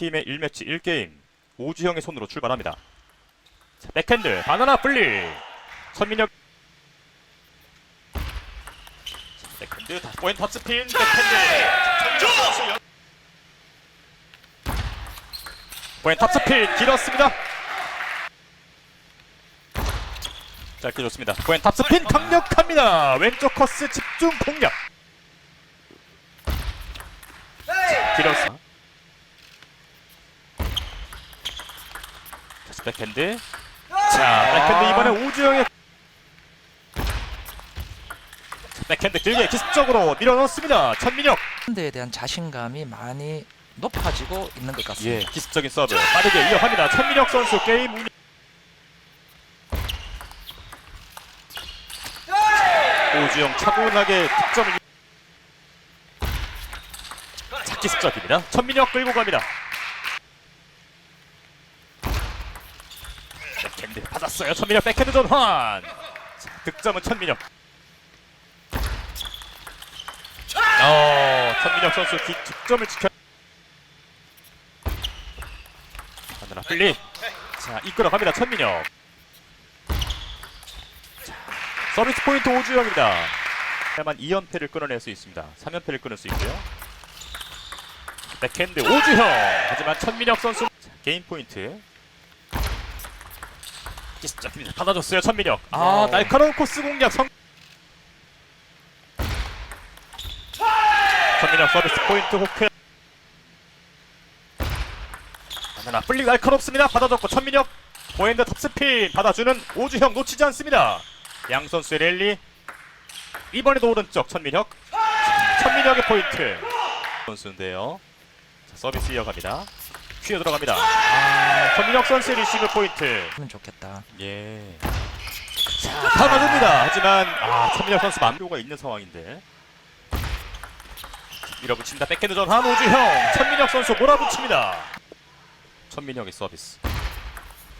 팀의 1매치 1게임 오주형의 손으로 출발합니다. 자, 백핸드 바나나 플리 선민혁 자, 백핸드 다시 포인트 탑스핀 백핸드 포인트 탑스핀 길었습니다. 짧게 좋습니다. 포인트 탑스핀 강력합니다. 왼쪽 커스 집중 공략. 길었습니다. 다시 백핸드. 자, 백핸드 이번에 오주영의 자, 백핸드 길게 기습적으로 밀어넣습니다. 천민혁. 데에 대한 자신감이 많이 높아지고 있는 것 같습니다. 예, 기습적인 서브 빠르게 이어갑니다. 천민혁 선수 게임 운영. 오주영 차분하게 득점을 자, 기습적입니다. 천민혁 끌고 갑니다. 받았어요. 천민혁 백핸드 전환. 자, 득점은 천민혁. 어, 천민혁 선수 기, 득점을 지켜. 하늘아 플리. 자, 이끌어갑니다. 천민혁. 자, 서비스 포인트 오주영입니다. 다만 2연패를 끊어낼 수 있습니다. 3연패를 끊을 수 있고요. 백핸드 오주형. 하지만 천민혁 선수 자, 게임 포인트. 기습적입니다. 받아줬어요. 천민혁. 아, 네. 날카로운 코스 공략 성. 천민혁 서비스 포인트 호크. 하나 플리 날카롭습니다. 받아줬고 천민혁 보엔드 탑스핀 받아주는 오주형 놓치지 않습니다. 양 선수의 랠리 이번에도 오른쪽 천민혁 천민혁의 포인트 선수인데요. 자, 서비스 이어갑니다. 퀴어 들어갑니다. 아, 천민혁 선수의 리시브 포인트. 하면 좋겠다. 예. 자, 받아줍니다. 하지만 아, 천민혁 선수 만료가 있는 상황인데. 밀어붙입니다. 백핸드 전환 오주형 천민혁 선수 몰아붙입니다. 천민혁의 서비스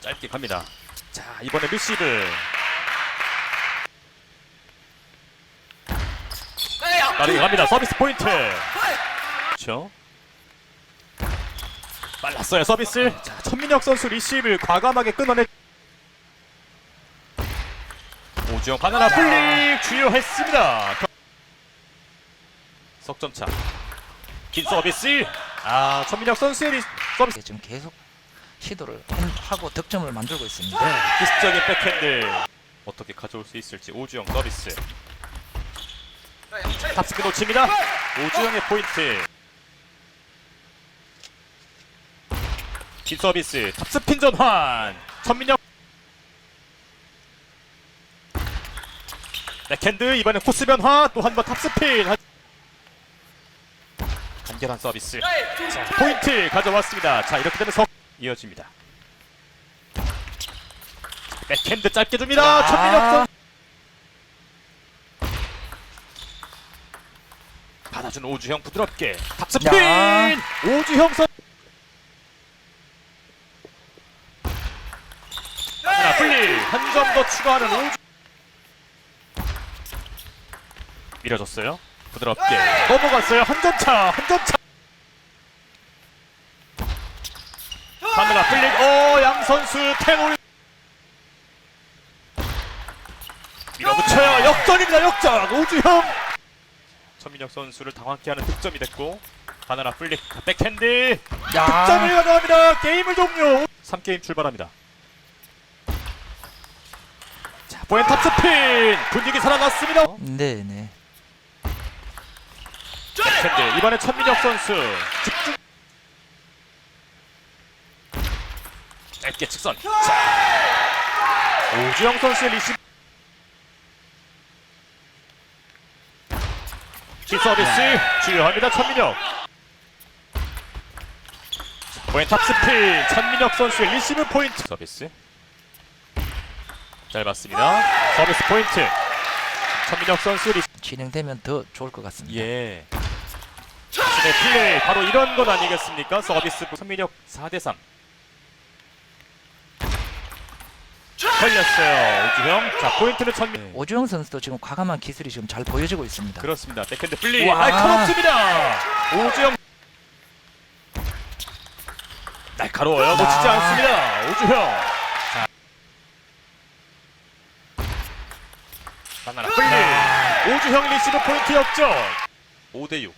짧게 갑니다. 자 이번에 리시브 빠르게 갑니다. 서비스 포인트. 그렇죠. 빨랐어요 서비스. 자 천민혁 선수 리시브를 과감하게 끊어내. 오주영 바나나 플릭 주요했습니다. 석점차. 긴 서비스. 아 천민혁 선수의 리, 서비스. 지금 계속 시도를 한- 하고 득점을 만들고 있습니다. 네, 기습적인 백핸드 어떻게 가져올 수 있을지 오주영 서비스 탑스크 놓칩니다 오주영의 포인트 긴 서비스 탑스핀 전환. 천민혁. 백핸드 이번엔 코스 변화 또 한 번 탑스핀. 하- 간결한 서비스. 자, 포인트 가져왔습니다. 자 이렇게 되면 석 이어집니다. 백핸드 짧게 줍니다. 야. 천민혁 선 받아준 오주형 부드럽게. 탑스핀! 야. 오주형 선 한점더 추가하는 오 밀어줬어요. 부드럽게 네! 넘어갔어요. 한 점 차, 한 점 차. 네! 카메라 끌린 어양 선수 탱올 밀어붙여요. 네! 역전입니다. 역전 오주형 천민혁 선수를 당황케 하는 득점이 됐고 바나라 플릭 백핸드 야. 득점을 가져갑니다. 게임을 종료. 3게임 출발합니다. 자 포엔 탑스핀! 분위기 살아났습니다. 네, 네. 백핸드 이번에 천민혁 선수. 집중 짧게 직선. 자! 오주영 선수의 리시브 키 서비스 주요합니다 천민혁. 포인 탑스핀 천민혁 선수의 리시브 포인트. 서비스 잘 봤습니다 서비스 포인트 천민혁 선수 리시브 진행되면 더 좋을 것 같습니다. 예. 자신의 플레이 바로 이런 것 아니겠습니까? 서비스 선민혁 4대 3. 걸렸어요. 오주형. 자, 포인트는 천민. 오주영 선수도 지금 과감한 기술이 지금 잘 보여지고 있습니다. 그렇습니다. 백핸드 플리. 와. 날카롭습니다. 오주영. 가로워요. 놓치지 아. 않습니다. 오주형. 바나나 플리. 오주형 리시브 포인트 역전. 5대 6.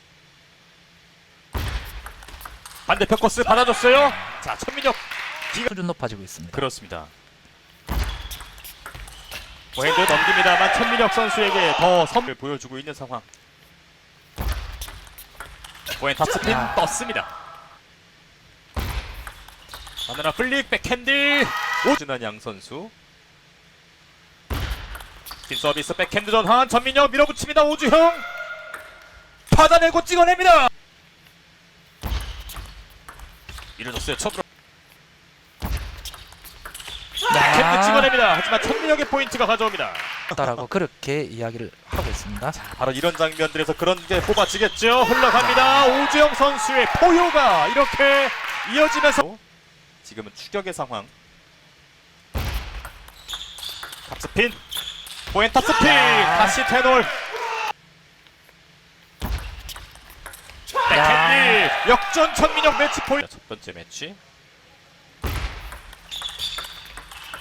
반대편 코스 받아줬어요. 자, 천민혁 수준 높아지고 있습니다. 그렇습니다. 포핸드 넘깁니다만 천민혁 선수에게 더 선을 보여주고 있는 상황. 포핸드 탑스핀 야. 떴습니다. 바나나 플릭 백핸드 오준환 양 선수. 긴 서비스 백핸드 전환 전민혁 밀어붙입니다 오주형 받아내고 찍어냅니다. 밀어줬어요 첩으로 캔드 찍어냅니다. 하지만 천민혁의 포인트가 가져옵니다. 다라고 그렇게 이야기를 하고 있습니다. 바로 이런 장면들에서 그런 게 뽑아지겠죠. 흘러갑니다. 오주영 선수의 포효가 이렇게 이어지면서 지금은 추격의 상황. 탑스핀 포엔 탑스핀 다시 테놀 백핸드 역전 천민혁 매치 포인트 첫 번째 매치.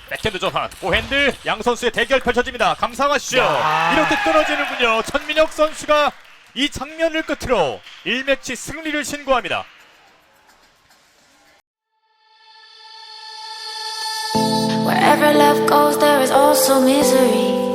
백핸드 전환. 포핸드! 양 선수의 대결 펼쳐집니다. 감상하 시죠. 야. 이렇게 끊어지는군요. 천민혁 선수가 이 장면을 끝으로 1매치 승리를 신고합니다. Wherever love goes, there is also misery.